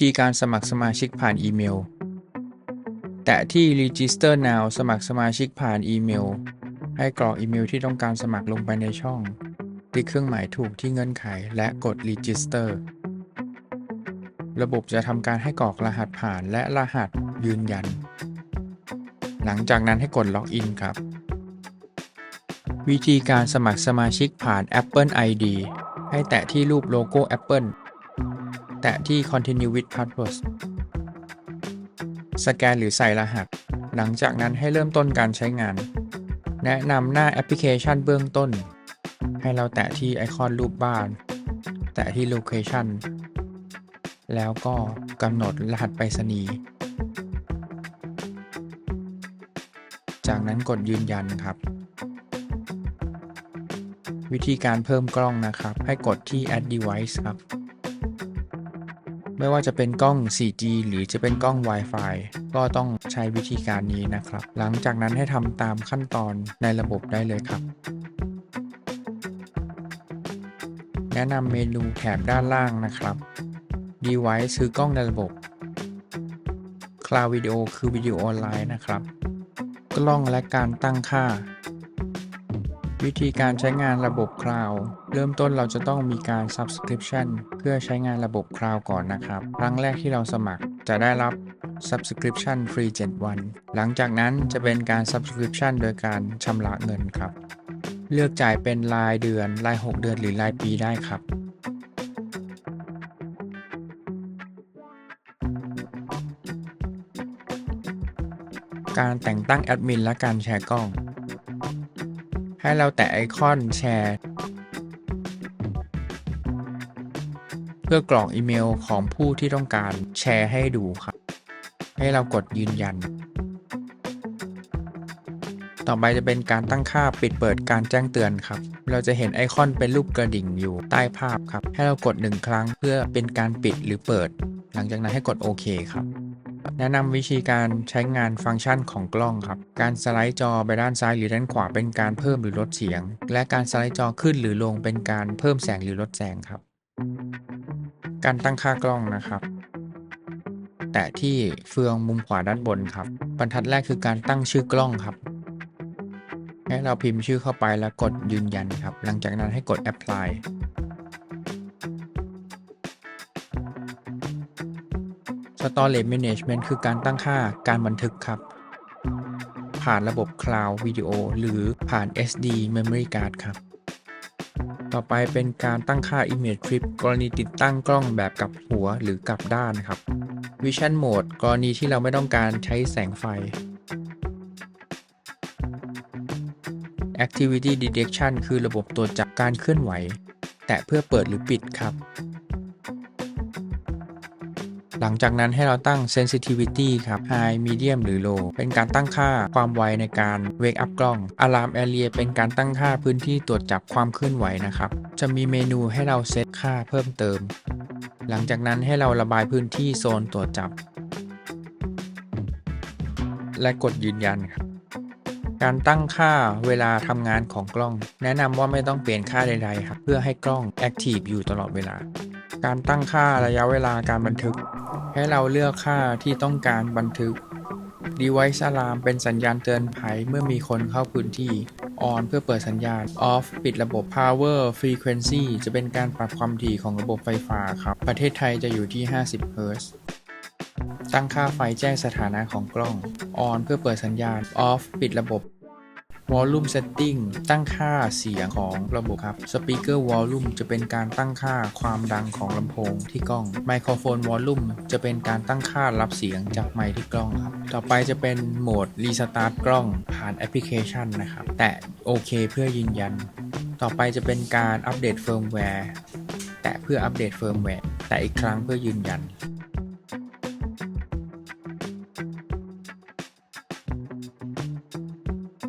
ธีการสมัครสมาชิกผ่านอีเมล แตะที่ Register Now สมัครสมาชิกผ่านอีเมล ให้กรอกอีเมลที่ต้องการสมัครลงไปในช่องคลิกเครื่องหมายถูกที่เงื่อนไขและกด Register ระบบจะทำการให้กรอกรหัสผ่านและรหัสยืนยัน หลังจากนั้นให้กด Login ครับ วิธีการสมัครสมาชิกผ่าน Apple ID ให้แตะที่รูปโลโก้ Apple แตะที่ Continue with Password สแกนหรือใส่รหัส หลังจากนั้นให้เริ่มต้นการใช้งาน แนะนำหน้าแอปพลิเคชันเบื้องต้น ให้เราแตะที่ไอคอนรูปบ้าน แตะที่ Location แล้วก็กำหนดรหัสไปรษณีย์จากนั้นกดยืนยันครับ วิธีการเพิ่มกล้องนะครับ ให้กดที่ add device ครับ ไม่ว่าจะเป็นกล้อง 4G หรือจะเป็นกล้อง Wi-Fi ก็ต้องใช้วิธีการนี้นะครับ หลังจากนั้นให้ทำตามขั้นตอนในระบบได้เลยครับ แนะนำเมนูแถบด้านล่างนะครับ Device คือกล้องในระบบ Cloud Video คือวิดีโอออนไลน์นะครับ กล้องและการตั้งค่า วิธีการใช้งานระบบ Cloud เริ่มต้นเราจะต้องมีการ Subscription เพื่อใช้งานระบบ Cloud ก่อนนะครับ ครั้งแรกที่เราสมัครจะได้รับ Subscription ฟรี 7 วัน หลังจากนั้นจะเป็นการ Subscription โดยการชำระเงินครับ เลือกจ่ายเป็นรายเดือน ราย 6 เดือนหรือรายปีได้ครับการแต่งตั้งแอดมินและการแชร์กล้อง ให้เราแตะไอคอนแชร์ เพื่อกรอกอีเมลของผู้ที่ต้องการแชร์ให้ดูครับ ให้เรากดยืนยัน ต่อไปจะเป็นการตั้งค่าปิดเปิดการแจ้งเตือนครับ เราจะเห็นไอคอนเป็นรูปกระดิ่งอยู่ใต้ภาพครับ ให้เรากดหนึ่งครั้งเพื่อเป็นการปิดหรือเปิด หลังจากนั้นให้กดโอเคครับ แนะนำวิธีการใช้งานฟังก์ชันของกล้องครับ การสไลด์จอไปด้านซ้ายหรือด้านขวาเป็นการเพิ่มหรือลดเสียง และการสไลด์จอขึ้นหรือลงเป็นการเพิ่มแสงหรือลดแสงครับ การตั้งค่ากล้องนะครับ แตะที่เฟืองมุมขวาด้านบนครับ บรรทัดแรกคือการตั้งชื่อกล้องครับ ให้เราพิมพ์ชื่อเข้าไปแล้วกดยืนยันครับ หลังจากนั้นให้กด apply Storage Management คือการตั้งค่าการบันทึกครับ ผ่านระบบ Cloud Video หรือผ่าน SD Memory Card ครับ ต่อไปเป็นการตั้งค่า Image Flip กรณีติดตั้งกล้องแบบกลับหัวหรือกลับด้านครับ Vision Mode กรณีที่เราไม่ต้องการใช้แสงไฟ Activity Detection คือระบบตรวจจับการเคลื่อนไหว แต่เพื่อเปิดหรือปิดครับ หลังจากนั้นให้เราตั้ง sensitivity ครับ high medium หรือ low เป็นการตั้งค่าความไวในการ wake up กล้อง alarm area เป็นการตั้งค่าพื้นที่ตรวจจับความเคลื่อนไหวนะครับ จะมีเมนูให้เราเซตค่าเพิ่มเติม หลังจากนั้นให้เราระบายพื้นที่โซนตรวจจับ และกดยืนยันครับการตั้งค่าเวลาทำงานของกล้อง แนะนำว่าไม่ต้องเปลี่ยนค่าใดๆครับ เพื่อให้กล้อง active อยู่ตลอดเวลา การตั้งค่าระยะเวลาการบันทึก ให้เราเลือกค่าที่ต้องการบันทึก Device Alarm เป็นสัญญาณเตือนภัยเมื่อมีคนเข้าพื้นที่ On เพื่อเปิดสัญญาณ Off ปิดระบบ Power Frequency จะเป็นการปรับความถี่ของระบบไฟฟ้าครับ ประเทศไทยจะอยู่ที่ 50 Hz ตั้งค่าไฟแจ้งสถานะของกล้อง On เพื่อเปิดสัญญาณ Off ปิดระบบ Volume Setting ตั้งค่าเสียงของระบบครับ Speaker Volume จะเป็นการตั้งค่าความดังของลำโพงที่กล้อง Microphone Volume จะเป็นการตั้งค่ารับเสียงจากไมค์ที่กล้องครับ ต่อไปจะเป็นโหมด Restart กล้องผ่านแอปพลิเคชันนะครับ แตะโอเคเพื่อยืนยัน ต่อไปจะเป็นการอัปเดตเฟิร์มแวร์ แตะเพื่ออัปเดตเฟิร์มแวร์ แตะอีกครั้งเพื่อยืนยัน